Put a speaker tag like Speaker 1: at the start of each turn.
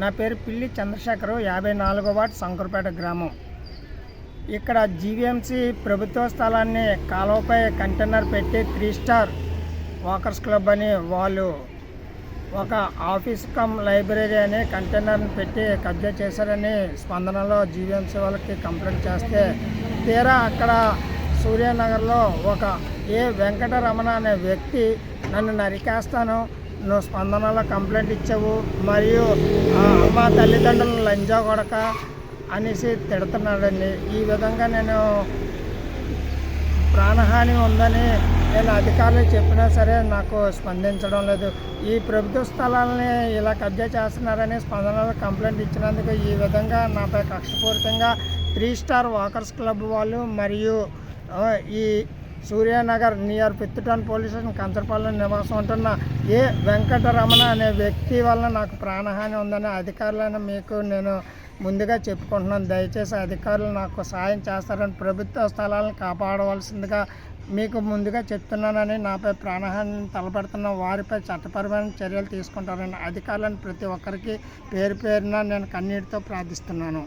Speaker 1: నా పేరు పిల్లి చంద్రశేఖరు యాభై నాలుగో వార్డు శంకరపేట గ్రామం. ఇక్కడ జీవీఎంసీ ప్రభుత్వ స్థలాన్ని కాలువపై కంటైనర్ పెట్టి త్రీ స్టార్ వాకర్స్ క్లబ్ అని వాళ్ళు ఒక ఆఫీస్ కమ్ లైబ్రరీ అని కంటైనర్ని పెట్టి కబ్జా చేశారని స్పందనలో జీవీఎంసీ వాళ్ళకి కంప్లైంట్ చేస్తే తీరా అక్కడ సూర్యనగర్లో ఒక ఏ వెంకటరమణ అనే వ్యక్తి నన్ను నరికేస్తాను నువ్వు స్పందనలో కంప్లైంట్ ఇచ్చావు మరియు మా తల్లిదండ్రులను లంజా కొడక అనేసి తిడుతున్నాడండి. ఈ విధంగా నేను ప్రాణహాని ఉందని నేను అధికారులు చెప్పినా సరే నాకు స్పందించడం లేదు. ఈ ప్రభుత్వ స్థలాలని ఇలా కబ్జా చేస్తున్నారని స్పందనలో కంప్లైంట్ ఇచ్చినందుకు ఈ విధంగా నాపై కక్షపూరితంగా త్రీ స్టార్ వాకర్స్ క్లబ్ వాళ్ళు మరియు ఈ సూర్యనగర్ నియర్ పిత్తుటాన్ పోలీస్ స్టేషన్ కంచరపాలెం నివాసం ఉంటున్న ఏ వెంకటరమణ అనే వ్యక్తి వల్ల నాకు ప్రాణహాని ఉందని అధికారులను మీకు నేను ముందుగా చెప్పుకుంటున్నాను. దయచేసి అధికారులు నాకు సాయం చేస్తారని ప్రభుత్వ స్థలాలను కాపాడవలసిందిగా మీకు ముందుగా చెప్తున్నానని నాపై ప్రాణహాని తలపెడుతున్న వారిపై చట్టపరమైన చర్యలు తీసుకుంటారని అధికారులను ప్రతి ఒక్కరికి పేరు పేరున నేను కన్నీటితో ప్రార్థిస్తున్నాను.